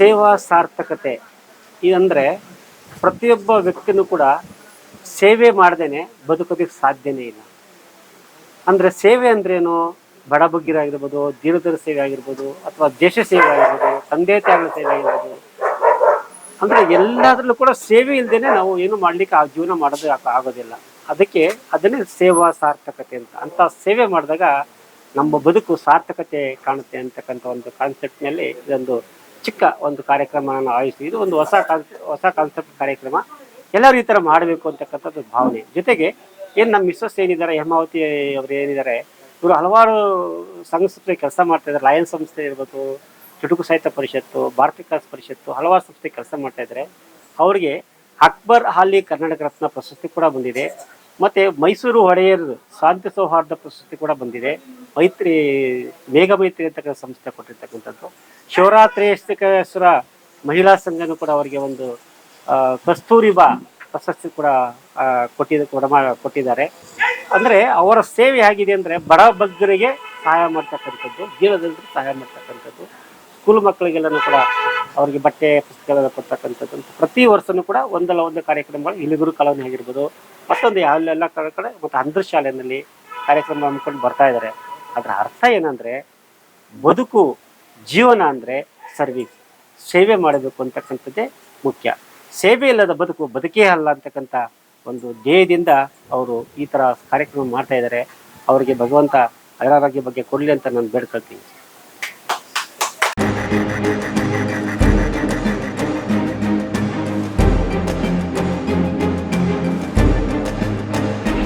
ಸೇವಾ ಸಾರ್ಥಕತೆ. ಇದಂದರೆ ಪ್ರತಿಯೊಬ್ಬ ವ್ಯಕ್ತಿನೂ ಕೂಡ ಸೇವೆ ಮಾಡ್ದೇನೆ ಬದುಕೋದಕ್ಕೆ ಸಾಧ್ಯನೇ ಇಲ್ಲ. ಅಂದರೆ ಸೇವೆ ಅಂದ್ರೇನು? ಬಡ ಬಗ್ಗಿರಾಗಿರ್ಬೋದು ದೀನದರ ಸೇವೆ ಆಗಿರ್ಬೋದು, ಅಥವಾ ದೇಶ ಸೇವೆ ಆಗಿರ್ಬೋದು, ತಂದೆ ತಾಯಿಗಳ ಸೇವೆ ಆಗಿರ್ಬೋದು. ಅಂದರೆ ಎಲ್ಲದರಲ್ಲೂ ಕೂಡ ಸೇವೆ ಇಲ್ಲದೇನೆ ನಾವು ಏನು ಮಾಡ್ಲಿಕ್ಕೆ ಆ ಜೀವನ ಮಾಡೋದು ಆಗ- ಆಗೋದಿಲ್ಲ. ಅದಕ್ಕೆ ಅದನ್ನೇ ಸೇವಾ ಸಾರ್ಥಕತೆ ಅಂತ. ಅಂತ ಸೇವೆ ಮಾಡಿದಾಗ ನಮ್ಮ ಬದುಕು ಸಾರ್ಥಕತೆ ಕಾಣುತ್ತೆ ಅಂತಕ್ಕಂಥ ಒಂದು ಕಾನ್ಸೆಪ್ಟ್ನಲ್ಲಿ ಇದೊಂದು ಚಿಕ್ಕ ಒಂದು ಕಾರ್ಯಕ್ರಮ ನಾನು ಆಯೋಜಿಸಿ, ಇದು ಒಂದು ಹೊಸ ಹೊಸ ಕಾನ್ಸೆಪ್ಟ್ ಕಾರ್ಯಕ್ರಮ. ಎಲ್ಲರೂ ಈ ಥರ ಮಾಡಬೇಕು ಅಂತಕ್ಕಂಥದ್ದು ಭಾವನೆ. ಜೊತೆಗೆ ಏನು ನಮ್ಮ ಮಿಸ್ಸಸ್ ಏನಿದ್ದಾರೆ, ಹೇಮಾವತಿ ಅವರು ಏನಿದ್ದಾರೆ, ಇವರು ಹಲವಾರು ಸಂಸ್ಥೆ ಕೆಲಸ ಮಾಡ್ತಾ ಇದ್ದಾರೆ. ಲಯನ್ ಸಂಸ್ಥೆ ಇರ್ಬೋದು, ಚುಟುಕು ಸಾಹಿತ್ಯ ಪರಿಷತ್ತು ಭಾರತೀಯ ಕಾಸ್ ಪರಿಷತ್ತು, ಹಲವಾರು ಸಂಸ್ಥೆ ಕೆಲಸ ಮಾಡ್ತಾ ಇದ್ದಾರೆ. ಅವರಿಗೆ ಅಕ್ಬರ್ ಹಾಲಿ ಕರ್ನಾಟಕ ರತ್ನ ಪ್ರಶಸ್ತಿ ಕೂಡ ಬಂದಿದೆ. ಮತ್ತು ಮೈಸೂರು ಒಡೆಯರ್ ಶಾಂತಿ ಸೌಹಾರ್ದ ಪ್ರಶಸ್ತಿ ಕೂಡ ಬಂದಿದೆ. ಮೈತ್ರಿ ಮೇಘ ಮೈತ್ರಿ ಅಂತಕ್ಕಂಥ ಸಂಸ್ಥೆ ಕೊಟ್ಟಿರ್ತಕ್ಕಂಥದ್ದು. ಶಿವರಾತ್ರೇಶ್ವರ ಮಹಿಳಾ ಸಂಘನೂ ಕೂಡ ಅವರಿಗೆ ಒಂದು ಕಸ್ತೂರಿ ಕಸ್ತೂರಿಬಾ ಪ್ರಶಸ್ತಿ ಕೂಡ ಕೊಟ್ಟಿದ್ದ ಕೊಟ್ಟಿದ್ದಾರೆ. ಅಂದರೆ ಅವರ ಸೇವೆ ಹೇಗಿದೆ ಅಂದರೆ ಬಡ ಬಗ್ಗರಿಗೆ ಸಹಾಯ ಮಾಡ್ತಕ್ಕಂಥದ್ದು ಜೀವನದಲ್ಲಿ ಸಹಾಯ ಮಾಡ್ತಕ್ಕಂಥದ್ದು. ಸ್ಕೂಲ್ ಮಕ್ಕಳಿಗೆಲ್ಲನೂ ಕೂಡ ಅವರಿಗೆ ಬಟ್ಟೆ ಪುಸ್ತಕಗಳನ್ನು ಕೊಡ್ತಕ್ಕಂಥದ್ದು ಪ್ರತಿ ವರ್ಷನೂ ಕೂಡ ಒಂದಲ್ಲ ಒಂದು ಕಾರ್ಯಕ್ರಮಗಳು ಇಲಿಗುರು ಕಾಲೋನಿ ಆಗಿರ್ಬೋದು. ಮತ್ತೊಂದು ಯಾವೆಲ್ಲ ಕಡೆ ಕಡೆ ಮತ್ತು ಅಂದ್ರ ಶಾಲೆಯಲ್ಲಿ ಕಾರ್ಯಕ್ರಮ ಹಮ್ಮಿಕೊಂಡು ಬರ್ತಾ ಇದ್ದಾರೆ ಅದರ ಅರ್ಥ ಏನಂದರೆ ಬದುಕು ಜೀವನ ಅಂದರೆ ಸರ್ವಿಸ್ ಸೇವೆ ಮಾಡಬೇಕು ಅಂತಕ್ಕಂಥದ್ದೇ ಮುಖ್ಯ. ಸೇವೆ ಇಲ್ಲದ ಬದುಕು ಬದುಕೇ ಅಲ್ಲ ಅಂತಕ್ಕಂಥ ಒಂದು ಧ್ಯೇಯದಿಂದ ಅವರು ಈ ಥರ ಕಾರ್ಯಕ್ರಮ ಮಾಡ್ತಾ ಇದ್ದಾರೆ ಅವರಿಗೆ ಭಗವಂತ ಅದರಾರೋಗ್ಯ ಬಗ್ಗೆ ಕೊಡಲಿ ಅಂತ ನಾನು ಬೇಡ್ಕೊಳ್ತೀನಿ.